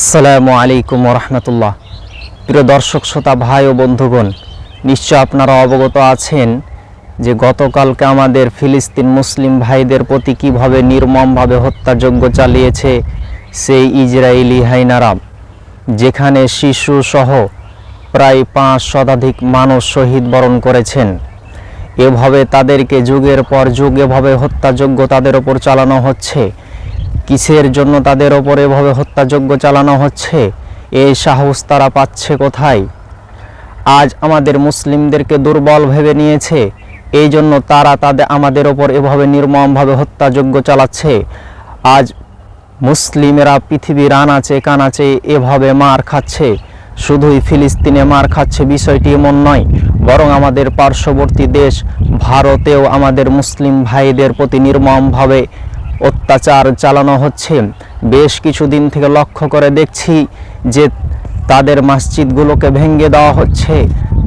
আসসালামু আলাইকুম রহমতুল্লাহ প্রিয় দর্শক, শ্রোতা, ভাই ও বন্ধুগণ, নিশ্চয় আপনারা অবগত আছেন যে গতকালকে আমাদের ফিলিস্তিন মুসলিম ভাইদের প্রতি কীভাবে নির্মমভাবে হত্যাযজ্ঞ চালিয়েছে সেই ইসরায়েলি হাইনারাম যেখানে শিশু সহ প্রায় পাঁচ শতাধিক মানুষ শহীদ বরণ করেছেন। এভাবে তাদেরকে যুগের পর যুগ এভাবে হত্যাযজ্ঞ তাদের ওপর চালানো হচ্ছে। কিসের জন্য তাদের ওপর এভাবে হত্যাযজ্ঞ চালানো হচ্ছে? এই সাহস তারা পাচ্ছে কোথায়? আজ আমাদের মুসলিমদেরকে দুর্বল ভেবে নিয়েছে। এই জন্য তারা তাদের, আমাদের ওপর এভাবে নির্মমভাবে হত্যাযজ্ঞ চালাচ্ছে। আজ মুসলিমেরা পৃথিবীর আনাচে কানাচে এভাবে মার খাচ্ছে। শুধুই ফিলিস্তিনে মার খাচ্ছে বিষয়টি এমন নয়, বরং আমাদের পার্শ্ববর্তী দেশ ভারতেও আমাদের মুসলিম ভাইদের প্রতি নির্মমভাবে অত্যাচার চালানো হচ্ছে। বেশ কিছুদিন থেকে লক্ষ্য করে দেখছি যে তাদের মসজিদগুলোকে ভেঙে দেওয়া হচ্ছে,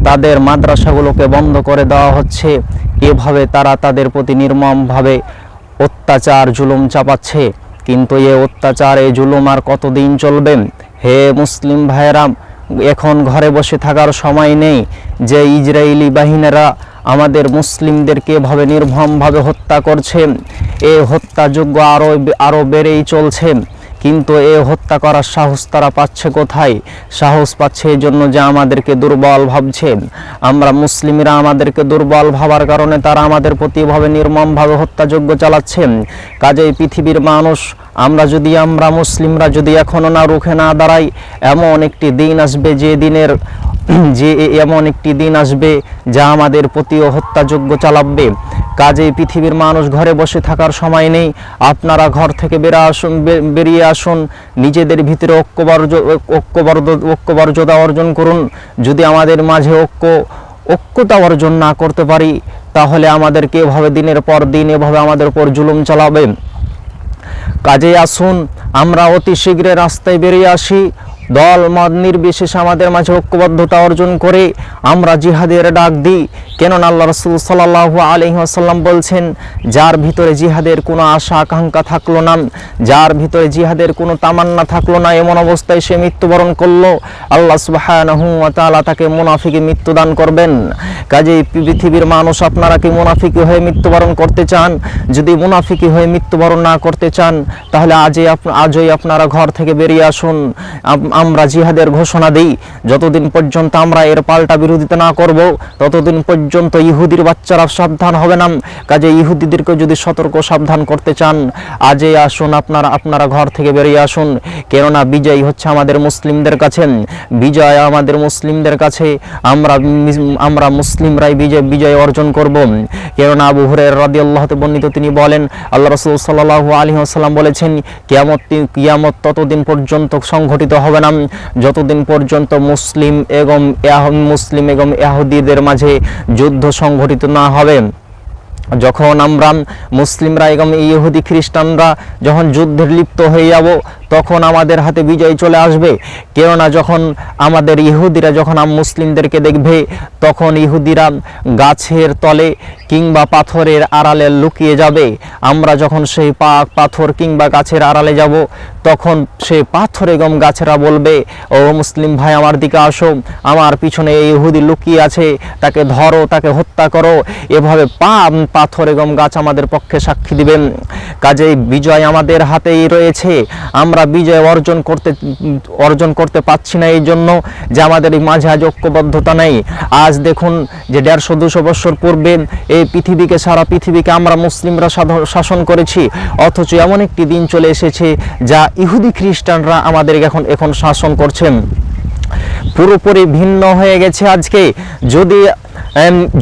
তাদের মাদ্রাসাগুলোকে বন্ধ করে দেওয়া হচ্ছে। এভাবে তারা তাদের প্রতি নির্মমভাবে অত্যাচার, জুলুম চাপাচ্ছে। কিন্তু এ অত্যাচার এই জুলুম আর কতদিন চলবে? হে মুসলিম ভাইয়েরা, এখন ঘরে বসে থাকার সময় নেই। যে ইসরায়েলি বাহিনীরা আমাদের মুসলিমদেরকে এভাবে নির্মমভাবে হত্যা করছে। এ হত্যাযোগ্য আরও আরও বেড়েই চলছে। কিন্তু এ হত্যা করার সাহস তারা পাচ্ছে কোথায়? সাহস পাচ্ছে এই জন্য যে আমাদেরকে দুর্বল ভাবছে। আমরা মুসলিমরা আমাদেরকে দুর্বল ভাবার কারণে তারা আমাদের প্রতি এভাবে নির্মমভাবে হত্যাযোগ্য চালাচ্ছে। কাজেই পৃথিবীর মানুষ আমরা যদি আমরা মুসলিমরা যদি এখনও না রুখে না দাঁড়াই, এমন একটি দিন আসবে যে দিনের, যে এমন একটি দিন আসবে যা আমাদের প্রতিও হত্যাযোগ্য চালাবে। কাজেই পৃথিবীর মানুষ ঘরে বসে থাকার সময় নেই। আপনারা ঘর থেকে বেরা আসুন বেরিয়ে আসুন। নিজেদের ভিতরে ঐক্যবর্জ, ঐক্যবর্ধ ঐক্যবর্যতা অর্জন করুন। যদি আমাদের মাঝে ঐক্য, ঐক্যতা অর্জন না করতে পারি, তাহলে আমাদেরকে এভাবে দিনের পর দিন, এভাবে আমাদের উপর জুলুম চালাবে। কাজে আসুন আমরা অতি শীঘ্রে রাস্তায় বেরিয়ে আসি। দল, মত নির্বিশেষে আমাদের মাঝে ঐক্যবদ্ধতা অর্জন করে আমরা জিহাদের ডাক দিই। কেননা আল্লাহ রসুল সাল্লাহ আলহিহাসাল্লাম বলছেন, যার ভিতরে জিহাদের কোনো আশা, আকাঙ্ক্ষা থাকল না, যার ভিতরে জিহাদের কোনো তামান্না থাকল না, এমন অবস্থায় সে মৃত্যুবরণ করল। আল্লাহ সুবাহ তাকে মুনাফিকে মৃত্যুদান করবেন। কাজেই পৃথিবীর মানুষ আপনারা কি মুনাফিকি হয়ে মৃত্যুবরণ করতে চান? যদি মুনাফিকি হয়ে মৃত্যুবরণ না করতে চান, তাহলে আজই আজই আপনারা ঘর থেকে বেরিয়ে আসুন। আমরা জিহাদের ঘোষণা দিই, যতদিন পর্যন্ত আমরা এর পাল্টা বিরোধিতা না করব, ততদিন পর্যন্ত ইহুদির বাচ্চারা সাবধান হবে না। কাজে ইহুদিদেরকে যদি সতর্ক সাবধান করতে চান, আজই আসুন আপনারা আপনারা ঘর থেকে বেরিয়ে আসুন। কেননা বিজয় হচ্ছে আমাদের মুসলিমদের কাছে। বিজয় আমাদের মুসলিমদের কাছে। আমরা আমরা মুসলিমরাই বিজয় বিজয় অর্জন করব। কেননা আবু হুরের রাদি আল্লাহতে বর্ণিত তিনি বলেন, আল্লাহ রসুল সাল্লাহ আলী আসাল্লাম বলেছেন, কিয়ামত কিয়ামত ততদিন পর্যন্ত সংঘটিত হবে না যতদিন পর্যন্ত মুসলিম এবং মুসলিম এবং ইয়াহুদিদের মাঝে যুদ্ধ সংঘটিত না হবে, যখন আমরা মুসলিমরা এবং ইহুদি খ্রিস্টানরা যখন যুদ্ধের লিপ্ত হয়ে যাব তখন আমাদের হাতে বিজয় চলে আসবে। কেননা যখন আমাদের ইহুদিরা, যখন মুসলিমদেরকে দেখবে, তখন ইহুদিরা গাছের তলে কিংবা পাথরের আড়ালে লুকিয়ে যাবে। আমরা যখন সেই পা পাথর কিংবা গাছের আড়ালে যাব, তখন সে পাথর এবং গাছেরা বলবে, ও মুসলিম ভাই, আমার দিকে আসো। আমার পিছনে এই ইহুদি লুকিয়ে আছে। তাকে ধরো, তাকে হত্যা করো। এভাবে পা পাথর এবং গাছ আমাদের পক্ষে সাক্ষী দিবেন। কাজেই বিজয় আমাদের হাতেই রয়েছে। আমরা বিজয় অর্জন করতে অর্জন করতে পারছি না এই জন্য যে আমাদের এই মাঝে ঐক্যবদ্ধতা নেই। আজ দেখুন যে দেড়শো দুশো বছর পূর্বে এই পৃথিবীকে, সারা পৃথিবীকে আমরা মুসলিমরা শাসন করেছি। অথচ এমন একটি দিন চলে এসেছে যা ইহুদি খ্রিস্টানরা আমাদের এখন এখন শাসন করছেন। পুরোপুরি ভিন্ন হয়ে গেছে আজকে। যদি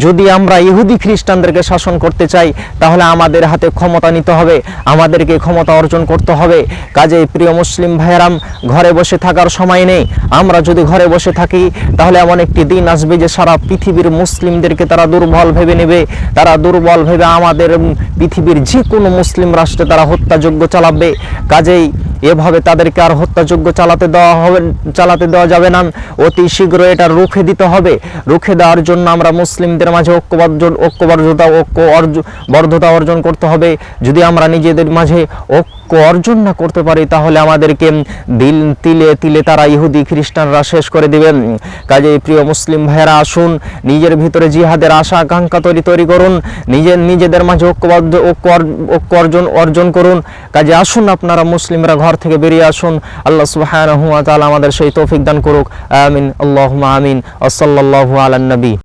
যদি আমরা ইহুদি খ্রিস্টানদেরকে শাসন করতে চাই, তাহলে আমাদের হাতে ক্ষমতা নিতে হবে, আমাদেরকে ক্ষমতা অর্জন করতে হবে। কাজে প্রিয় মুসলিম ভাইয়েরাম, ঘরে বসে থাকার সময় নেই। আমরা যদি ঘরে বসে থাকি, তাহলে এমন একটি দিন আসবে যে সারা পৃথিবীর মুসলিমদেরকে তারা দুর্বল ভেবে নেবে। তারা দুর্বল ভেবে আমাদের পৃথিবীর যে কোনো মুসলিম রাষ্ট্রে তারা হত্যাযোগ্য চালাবে। কাজেই এভাবে তাদেরকে আর হত্যাযোগ্য চালাতে দেওয়া হবে, চালাতে দেওয়া যাবে না। অতি শীঘ্র এটা রুখে দিতে হবে। রুখে দেওয়ার জন্য আমরা মুসলিমদের মাঝে ঐক্যবদ্ধ, ঐক্যবদ্ধতা, ঐক্য বর্ধতা অর্জন করতে হবে। যদি আমরা নিজেদের মাঝে ঐক্য ঐক্য অর্জন না করতে পারি, তাহলে আমাদেরকে দিল, তিলে তিলে তারা ইহুদি খ্রিস্টানরা শেষ করে দিবেন কাজে প্রিয় মুসলিম ভাইয়েরা, আসুন, নিজের ভিতরে জিহাদের আশা, আকাঙ্ক্ষা তৈরি তৈরি করুন। নিজের নিজেদের মাঝে ঐক্যবদ্ধ, ঐক্য অর্জন অর্জন করুন। কাজে আসুন আপনারা মুসলিমরা ঘর থেকে বেরিয়ে আসুন। আল্লাহ সুবহানাহু ওয়া তালা আমাদের সেই তৌফিক দান করুক। আমিন আল্লাহ আমিন। ওয়া সাল্লাল্লাহু আলান নবী।